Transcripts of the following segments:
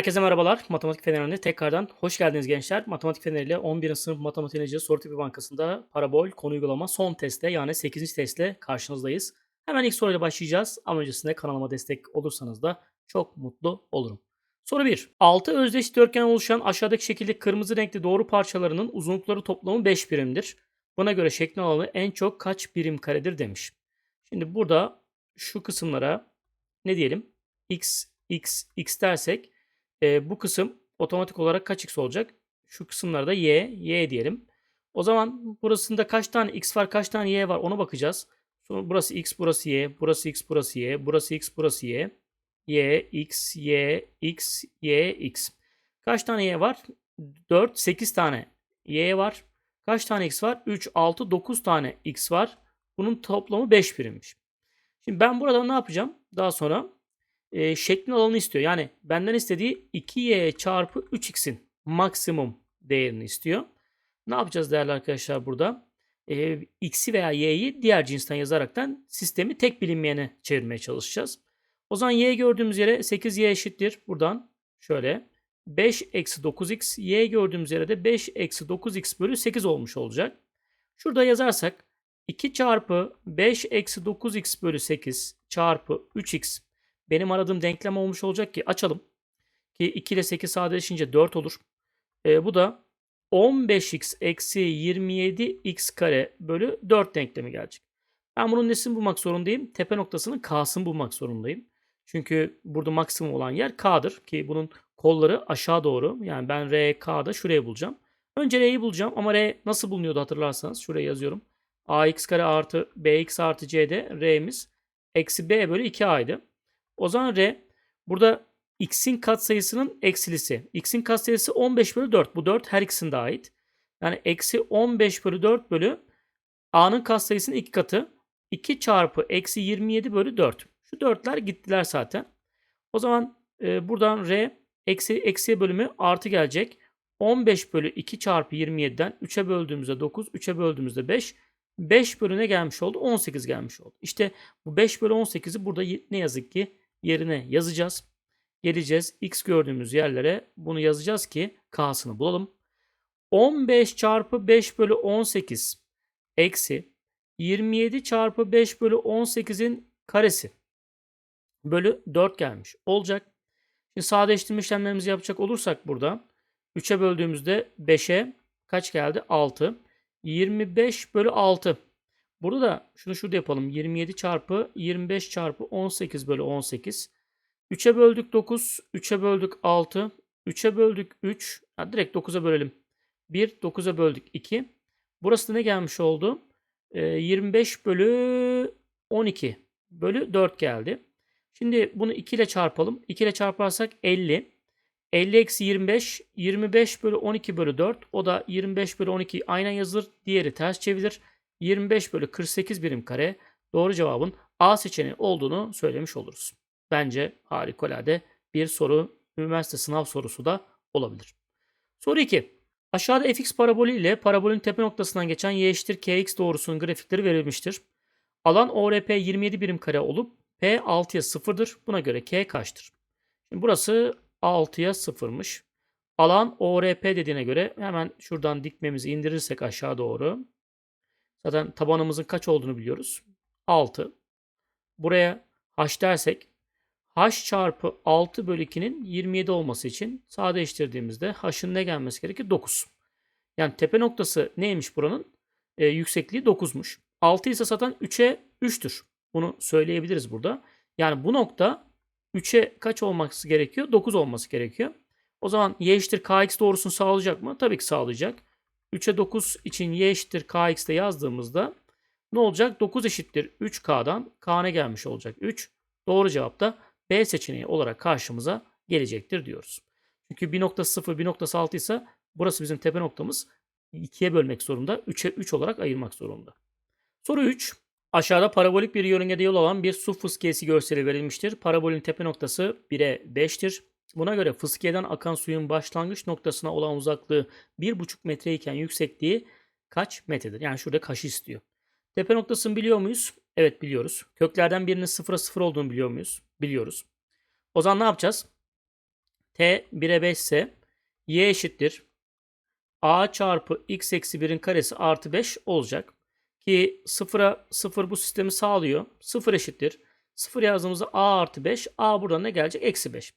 Herkese merhabalar. Matematik Feneri'ne tekrardan hoş geldiniz gençler. Matematik Feneri ile 11. sınıf matematik Necati soru tipi bankasında parabol konu uygulama son testte yani 8. testle karşınızdayız. Hemen ilk soruyla başlayacağız ama öncesinde kanalıma destek olursanız da çok mutlu olurum. Soru 1. 6 özdeş dörtgen oluşan aşağıdaki şekilde kırmızı renkli doğru parçalarının uzunlukları toplamı 5 birimdir. Buna göre şeklin alanı en çok kaç birim karedir demiş. Şimdi burada şu kısımlara ne diyelim? x, x, x dersek e, bu kısım otomatik olarak kaç x olacak? Şu kısımlarda y, y diyelim. O zaman burasında kaç tane x var, kaç tane y var ona bakacağız. Sonra burası x, burası y, burası x, burası y, burası x, burası y. y, x, y, x, y, x. Kaç tane y var? 4, 8 tane y var. Kaç tane x var? 3, 6, 9 tane x var. Bunun toplamı 5 birimmiş. Şimdi ben burada ne yapacağım? Daha sonra e, şeklin alanını istiyor. Yani benden istediği 2y çarpı 3x'in maksimum değerini istiyor. Ne yapacağız değerli arkadaşlar burada? E, x'i veya y'yi diğer cinsten yazaraktan sistemi tek bilinmeyene çevirmeye çalışacağız. O zaman y gördüğümüz yere 8y eşittir. Buradan şöyle 5 eksi 9x y gördüğümüz yere de 5 eksi 9x bölü 8 olmuş olacak. Şurada yazarsak 2 çarpı 5 eksi 9x bölü 8 çarpı 3x benim aradığım denklem olmuş olacak ki açalım. Ki 2 ile 8 sadeleşince 4 olur. E, bu da 15x eksi 27x kare bölü 4 denklemi gelecek. Ben bunun nesini bulmak zorundayım? Tepe noktasının k'sını bulmak zorundayım. Çünkü burada maksimum olan yer k'dır ki bunun kolları aşağı doğru. Yani ben r, k'da şuraya bulacağım. Önce r'yi bulacağım ama r nasıl bulunuyordu hatırlarsanız. Şuraya yazıyorum. ax kare artı bx artı c'de r'miz eksi b bölü 2a'ydı. O zaman R burada x'in katsayısının eksilisi. x'in katsayısı 15 bölü 4. Bu 4 her ikisine de ait. Yani eksi 15 bölü 4 bölü a'nın katsayısının iki katı. 2 çarpı eksi 27 bölü 4. Şu 4'ler gittiler zaten. O zaman e, buradan R eksi eksiye bölümü artı gelecek. 15 bölü 2 çarpı 27'den 3'e böldüğümüzde 9, 3'e böldüğümüzde 5. 5 bölü ne gelmiş oldu? 18 gelmiş oldu. İşte bu 5 bölü 18'i burada ne yazık ki yerine yazacağız. Geleceğiz x gördüğümüz yerlere bunu yazacağız ki k'sını bulalım. 15 çarpı 5 bölü 18 eksi 27 çarpı 5 bölü 18'in karesi bölü 4 gelmiş olacak. Şimdi sadeleştirme işlemlerimizi yapacak olursak burada 3'e böldüğümüzde 5'e kaç geldi? 6. 25 bölü 6 Burada da şunu şurada yapalım. 27 çarpı 25 çarpı 18 bölü 18. 3'e böldük 9. 3'e böldük 6. 3'e böldük 3. Ha, direkt 9'a bölelim. 1. 9'a böldük 2. Burası da ne gelmiş oldu? Ee, 25 bölü 12 bölü 4 geldi. Şimdi bunu 2 ile çarpalım. 2 ile çarparsak 50. 50 eksi 25. 25 bölü 12 bölü 4. O da 25 bölü 12 aynen yazılır. Diğeri ters çevrilir. 25 bölü 48 birim kare doğru cevabın A seçeneği olduğunu söylemiş oluruz. Bence harikulade bir soru, üniversite sınav sorusu da olabilir. Soru 2. Aşağıda fx parabolü ile parabolün tepe noktasından geçen y eşittir kx doğrusunun grafikleri verilmiştir. Alan ORP 27 birim kare olup P 6'ya 0'dır. Buna göre K kaçtır? Şimdi burası 6'ya 0'mış. Alan ORP dediğine göre hemen şuradan dikmemizi indirirsek aşağı doğru. Zaten tabanımızın kaç olduğunu biliyoruz. 6. Buraya h dersek h çarpı 6 bölü 2'nin 27 olması için sadeleştirdiğimizde h'ın ne gelmesi gerekir? 9. Yani tepe noktası neymiş buranın? E, yüksekliği 9'muş. 6 ise zaten 3'e 3'tür. Bunu söyleyebiliriz burada. Yani bu nokta 3'e kaç olması gerekiyor? 9 olması gerekiyor. O zaman y eşittir kx doğrusunu sağlayacak mı? Tabii ki sağlayacak. 3'e 9 için y eşittir kx'te yazdığımızda ne olacak? 9 eşittir 3k'dan k ne gelmiş olacak? 3. Doğru cevap da B seçeneği olarak karşımıza gelecektir diyoruz. Çünkü 1.0 1.6 ise burası bizim tepe noktamız 2'ye bölmek zorunda. 3'e 3 olarak ayırmak zorunda. Soru 3. Aşağıda parabolik bir yörüngede yol alan bir su fıskiyesi görseli verilmiştir. Parabolün tepe noktası 1'e 5'tir. Buna göre fıskiyeden akan suyun başlangıç noktasına olan uzaklığı 1,5 metre iken yüksekliği kaç metredir? Yani şurada kaç istiyor. Tepe noktasını biliyor muyuz? Evet biliyoruz. Köklerden birinin sıfıra sıfır olduğunu biliyor muyuz? Biliyoruz. O zaman ne yapacağız? t 1'e 5 ise y eşittir a çarpı x eksi 1'in karesi artı 5 olacak. Ki 0'a 0 bu sistemi sağlıyor. 0 eşittir. 0 yazdığımızda a artı 5. a buradan ne gelecek? Eksi 5.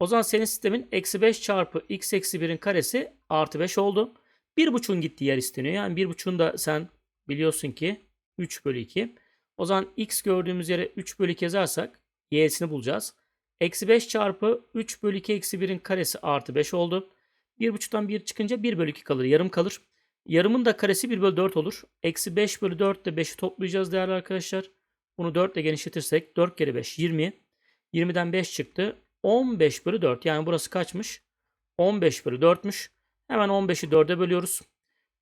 O zaman senin sistemin eksi 5 çarpı x eksi 1'in karesi artı 5 oldu. 1.5'un gittiği yer isteniyor. Yani 1.5'un da sen biliyorsun ki 3 bölü 2. O zaman x gördüğümüz yere 3 bölü 2 yazarsak y'sini bulacağız. Eksi 5 çarpı 3 bölü 2 eksi 1'in karesi artı 5 oldu. 1.5'tan 1 çıkınca 1 bölü 2 kalır. Yarım kalır. Yarımın da karesi 1 bölü 4 olur. Eksi 5 bölü 4 ile 5'i toplayacağız değerli arkadaşlar. Bunu 4 ile genişletirsek 4 kere 5 20. 20'den 5 çıktı. 15 bölü 4. Yani burası kaçmış? 15 bölü 4'müş. Hemen 15'i 4'e bölüyoruz.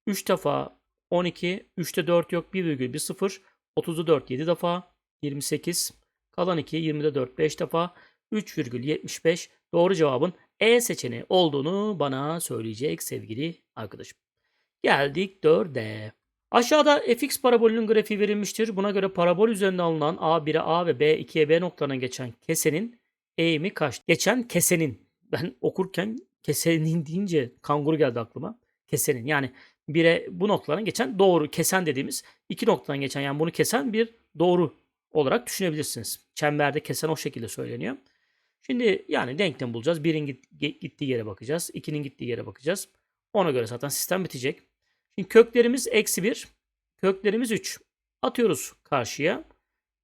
3 defa 12. 3'te 4 yok. 1 virgül 1 0. 30'u 4 7 defa. 28. Kalan 2. 20'de 4 5 defa. 3,75 doğru cevabın E seçeneği olduğunu bana söyleyecek sevgili arkadaşım. Geldik 4'e. Aşağıda fx parabolünün grafiği verilmiştir. Buna göre parabol üzerinde alınan A1'e A ve B 2'ye B noktalarına geçen kesenin eğimi kaç? Geçen kesenin. Ben okurken kesenin deyince kanguru geldi aklıma. Kesenin yani bire bu noktalardan geçen doğru kesen dediğimiz iki noktadan geçen yani bunu kesen bir doğru olarak düşünebilirsiniz. Çemberde kesen o şekilde söyleniyor. Şimdi yani denklem bulacağız. Birin gittiği yere bakacağız. 2'nin gittiği yere bakacağız. Ona göre zaten sistem bitecek. Şimdi köklerimiz eksi 1. Köklerimiz 3. Atıyoruz karşıya.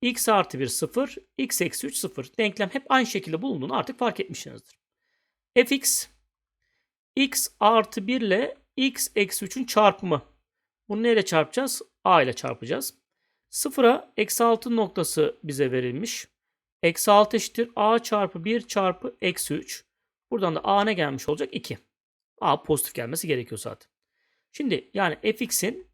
X artı 1 0. x eksi 3 0. Denklem hep aynı şekilde bulunduğunu artık fark etmişsinizdir. fx x artı 1 ile x eksi 3'ün çarpımı. Bunu neyle çarpacağız? a ile çarpacağız. Sıfıra eksi 6 noktası bize verilmiş. Eksi 6 eşittir a çarpı 1 çarpı eksi 3. Buradan da a ne gelmiş olacak? 2. a pozitif gelmesi gerekiyor zaten. Şimdi yani fx'in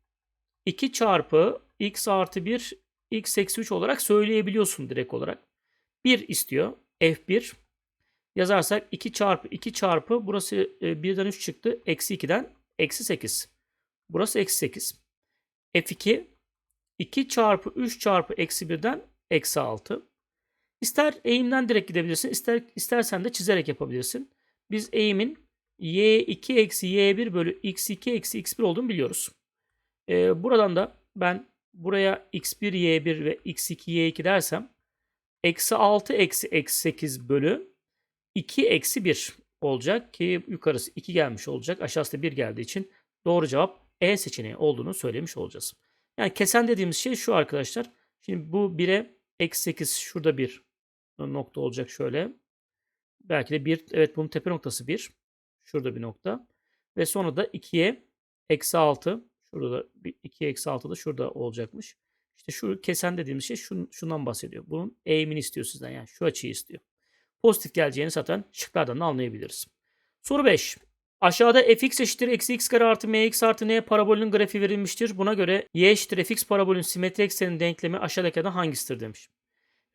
2 çarpı x artı 1 x eksi 3 olarak söyleyebiliyorsun direkt olarak. 1 istiyor. f1 yazarsak 2 çarpı 2 çarpı burası 1'den e, 3 çıktı. Eksi 2'den eksi 8. Burası eksi 8. f2 2 çarpı 3 çarpı eksi 1'den eksi 6. İster eğimden direkt gidebilirsin. ister istersen de çizerek yapabilirsin. Biz eğimin y2 eksi y1 bölü x2 eksi x1 olduğunu biliyoruz. Ee, buradan da ben buraya x1 y1 ve x2 y2 dersem eksi 6 eksi eksi 8 bölü 2 eksi 1 olacak ki yukarısı 2 gelmiş olacak. Aşağısı da 1 geldiği için doğru cevap E seçeneği olduğunu söylemiş olacağız. Yani kesen dediğimiz şey şu arkadaşlar. Şimdi bu 1'e eksi 8 şurada bir nokta olacak şöyle. Belki de 1 evet bunun tepe noktası 1. Şurada bir nokta. Ve sonra da 2'ye eksi 6. Şurada da 2'ye eksi 6 da şurada olacakmış. İşte şu kesen dediğimiz şey şun, şundan bahsediyor. Bunun eğimini istiyor sizden. Yani şu açıyı istiyor. Pozitif geleceğini zaten şıklardan da anlayabiliriz. Soru 5. Aşağıda fx eşittir eksi x kare artı mx artı n parabolünün grafiği verilmiştir. Buna göre y eşittir fx parabolün simetri eksenin denklemi aşağıdakilerden hangisidir demiş.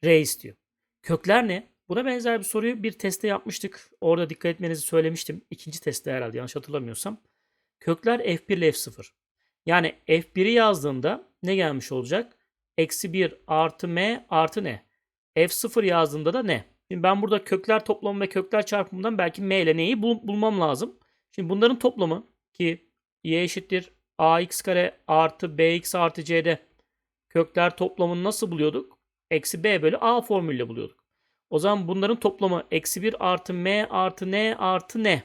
R istiyor. Kökler ne? Buna benzer bir soruyu bir testte yapmıştık. Orada dikkat etmenizi söylemiştim. İkinci testte herhalde yanlış hatırlamıyorsam. Kökler f1 ile f0. Yani f1'i yazdığımda ne gelmiş olacak? Eksi 1 artı m artı n. f0 yazdığımda da ne? Şimdi ben burada kökler toplamı ve kökler çarpımından belki m ile neyi bul bulmam lazım. Şimdi bunların toplamı ki y eşittir ax kare artı bx artı c'de kökler toplamını nasıl buluyorduk? Eksi b bölü a formülüyle buluyorduk. O zaman bunların toplamı eksi 1 artı m artı n artı n.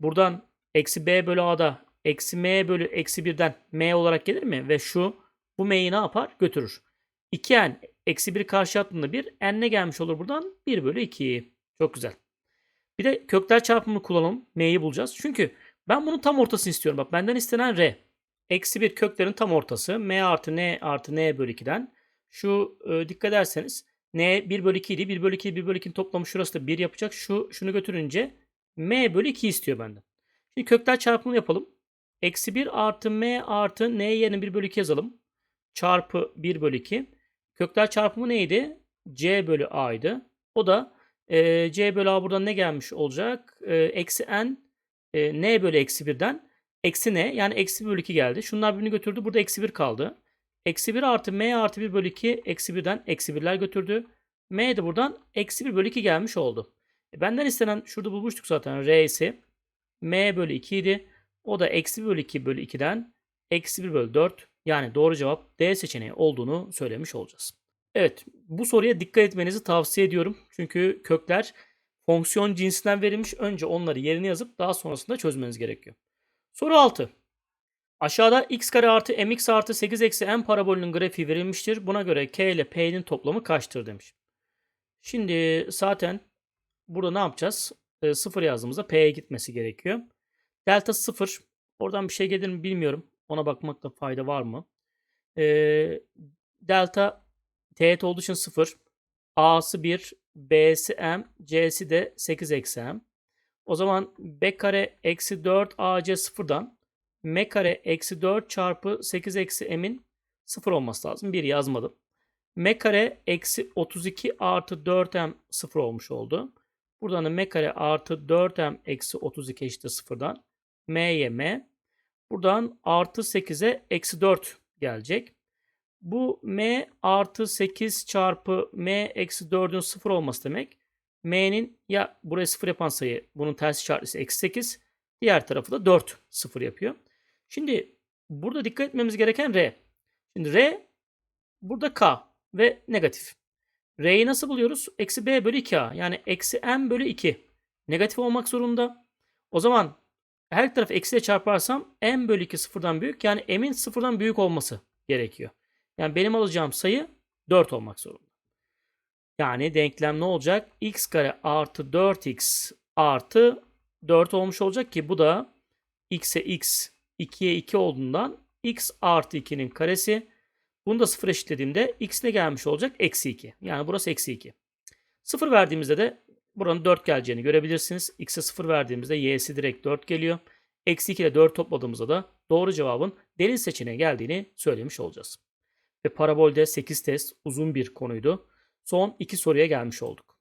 Buradan eksi b bölü a'da eksi m bölü eksi 1'den m olarak gelir mi? Ve şu bu m'yi ne yapar? Götürür. 2n eksi 1 karşı attığında 1 n ne gelmiş olur buradan? 1 bölü 2. Çok güzel. Bir de kökler çarpımını kullanalım. M'yi bulacağız. Çünkü ben bunun tam ortasını istiyorum. Bak benden istenen R. Eksi 1 köklerin tam ortası. M artı N artı N bölü 2'den. Şu e, dikkat ederseniz N 1 bölü 2 idi. 1 bölü 2 1 bölü 2'nin toplamı şurası da 1 yapacak. Şu şunu götürünce M bölü 2 istiyor benden. Şimdi kökler çarpımını yapalım. Eksi 1 artı M artı N yerine 1 bölü 2 yazalım. Çarpı 1 bölü 2. Kökler çarpımı neydi? C bölü A'ydı. O da e, C bölü A buradan ne gelmiş olacak? E, eksi N e, N bölü eksi 1'den eksi N yani eksi 1 bölü 2 geldi. Şunlar birini götürdü. Burada eksi 1 kaldı. Eksi 1 artı M artı 1 bölü 2 eksi 1'den eksi 1'ler götürdü. M de buradan eksi 1 bölü 2 gelmiş oldu. E, benden istenen şurada bulmuştuk zaten R'si. M bölü 2 idi. O da eksi 1 bölü 2 bölü 2'den eksi 1 bölü 4 yani doğru cevap D seçeneği olduğunu söylemiş olacağız. Evet bu soruya dikkat etmenizi tavsiye ediyorum. Çünkü kökler fonksiyon cinsinden verilmiş. Önce onları yerine yazıp daha sonrasında çözmeniz gerekiyor. Soru 6. Aşağıda x kare artı mx artı 8 eksi m parabolünün grafiği verilmiştir. Buna göre k ile p'nin toplamı kaçtır demiş. Şimdi zaten burada ne yapacağız? E, 0 yazdığımızda p'ye gitmesi gerekiyor. Delta 0. Oradan bir şey gelir mi bilmiyorum. Ona bakmakta fayda var mı? E, delta teğet olduğu için 0. A'sı 1, B'si M, C'si de 8 eksi M. O zaman B kare eksi 4 AC sıfırdan M kare eksi 4 çarpı 8 eksi M'in 0 olması lazım. 1 yazmadım. M kare eksi 32 artı 4M 0 olmuş oldu. Buradan da M kare artı 4M eksi 32 eşittir 0'dan. M'ye M. Buradan artı 8'e eksi 4 gelecek. Bu m artı 8 çarpı m eksi 4'ün 0 olması demek. m'nin ya buraya 0 yapan sayı bunun tersi işaretlisi eksi 8. Diğer tarafı da 4 0 yapıyor. Şimdi burada dikkat etmemiz gereken r. Şimdi r burada k ve negatif. R'yi nasıl buluyoruz? Eksi b bölü 2a yani eksi m bölü 2. Negatif olmak zorunda. O zaman her tarafı eksiyle çarparsam m bölü 2 sıfırdan büyük yani m'in sıfırdan büyük olması gerekiyor. Yani benim alacağım sayı 4 olmak zorunda. Yani denklem ne olacak? x kare artı 4x artı 4 olmuş olacak ki bu da x'e x 2'ye 2 olduğundan x artı 2'nin karesi. Bunu da 0 eşitlediğimde x ne gelmiş olacak? Eksi 2. Yani burası eksi 2. 0 verdiğimizde de buranın 4 geleceğini görebilirsiniz. x'e 0 verdiğimizde y'si direkt 4 geliyor. Eksi 2 ile 4 topladığımızda da doğru cevabın deniz seçeneğe geldiğini söylemiş olacağız ve parabolde 8 test uzun bir konuydu. Son iki soruya gelmiş olduk.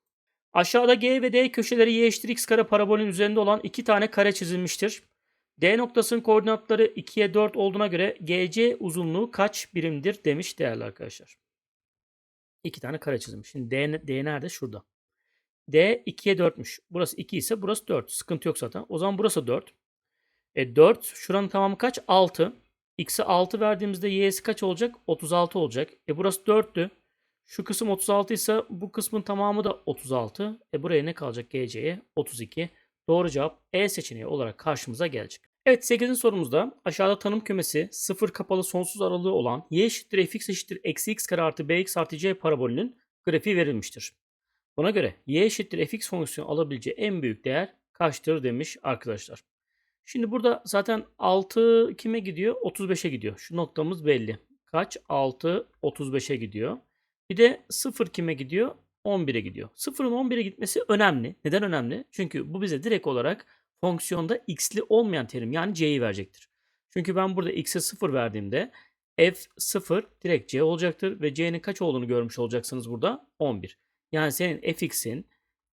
Aşağıda G ve D köşeleri y eşittir x kare parabolün üzerinde olan iki tane kare çizilmiştir. D noktasının koordinatları 2'ye 4 olduğuna göre GC uzunluğu kaç birimdir demiş değerli arkadaşlar. İki tane kare çizilmiş. Şimdi D, D nerede? Şurada. D 2'ye 4'müş. Burası 2 ise burası 4. Sıkıntı yok zaten. O zaman burası 4. E 4 şuranın tamamı kaç? 6. X'e 6 verdiğimizde y'si kaç olacak? 36 olacak. E burası 4'tü. Şu kısım 36 ise bu kısmın tamamı da 36. E buraya ne kalacak GC'ye? 32. Doğru cevap E seçeneği olarak karşımıza gelecek. Evet 8. sorumuzda aşağıda tanım kümesi sıfır kapalı sonsuz aralığı olan y eşittir fx eşittir eksi x kare artı bx artı c parabolünün grafiği verilmiştir. Buna göre y eşittir fx fonksiyonu alabileceği en büyük değer kaçtır demiş arkadaşlar. Şimdi burada zaten 6 kime gidiyor? 35'e gidiyor. Şu noktamız belli. Kaç? 6 35'e gidiyor. Bir de 0 kime gidiyor? 11'e gidiyor. 0'ın 11'e gitmesi önemli. Neden önemli? Çünkü bu bize direkt olarak fonksiyonda x'li olmayan terim yani c'yi verecektir. Çünkü ben burada x'e 0 verdiğimde f0 direkt c olacaktır ve c'nin kaç olduğunu görmüş olacaksınız burada 11. Yani senin fx'in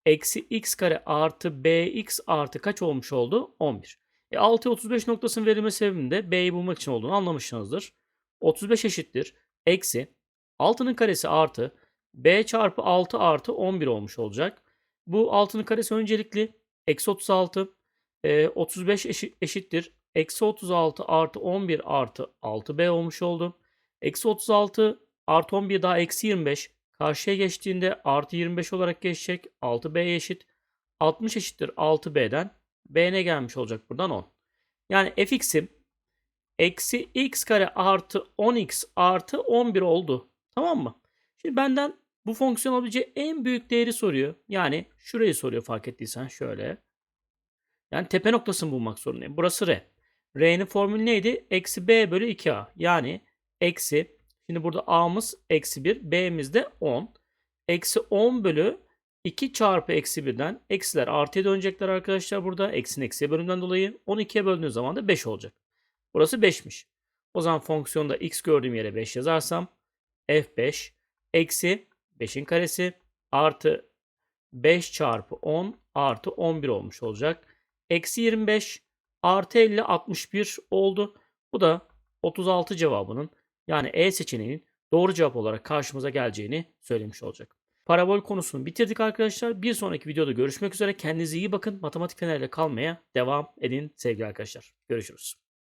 eksi x kare artı bx artı kaç olmuş oldu? 11. E 6'ya 35 noktasının verilme sebebinin de B'yi bulmak için olduğunu anlamışsınızdır. 35 eşittir. Eksi 6'nın karesi artı B çarpı 6 artı 11 olmuş olacak. Bu 6'nın karesi öncelikli. Eksi 36. E, 35 eşit, eşittir. Eksi 36 artı 11 artı 6B olmuş oldu. Eksi 36 artı 11 daha eksi 25. Karşıya geçtiğinde artı 25 olarak geçecek. 6B eşit. 60 eşittir 6B'den B ne gelmiş olacak buradan 10. Yani fx'im eksi x kare artı 10x artı 11 oldu. Tamam mı? Şimdi benden bu fonksiyon alabileceği en büyük değeri soruyor. Yani şurayı soruyor fark ettiysen şöyle. Yani tepe noktasını bulmak zorundayım. Burası R. R'nin formülü neydi? Eksi B bölü 2A. Yani eksi. Şimdi burada A'mız eksi 1. B'miz de 10. Eksi 10 bölü 2 çarpı eksi 1'den eksiler artıya dönecekler arkadaşlar burada. Eksin eksiye bölümden dolayı 12'ye böldüğünüz zaman da 5 olacak. Burası 5'miş. O zaman fonksiyonda x gördüğüm yere 5 yazarsam f5 eksi 5'in karesi artı 5 çarpı 10 artı 11 olmuş olacak. Eksi 25 artı 50 61 oldu. Bu da 36 cevabının yani E seçeneğinin doğru cevap olarak karşımıza geleceğini söylemiş olacak. parabol konusunu bitirdik arkadaşlar. Bir sonraki videoda görüşmek üzere. Kendinize iyi bakın. Matematik feneriyle kalmaya devam edin sevgili arkadaşlar. Görüşürüz.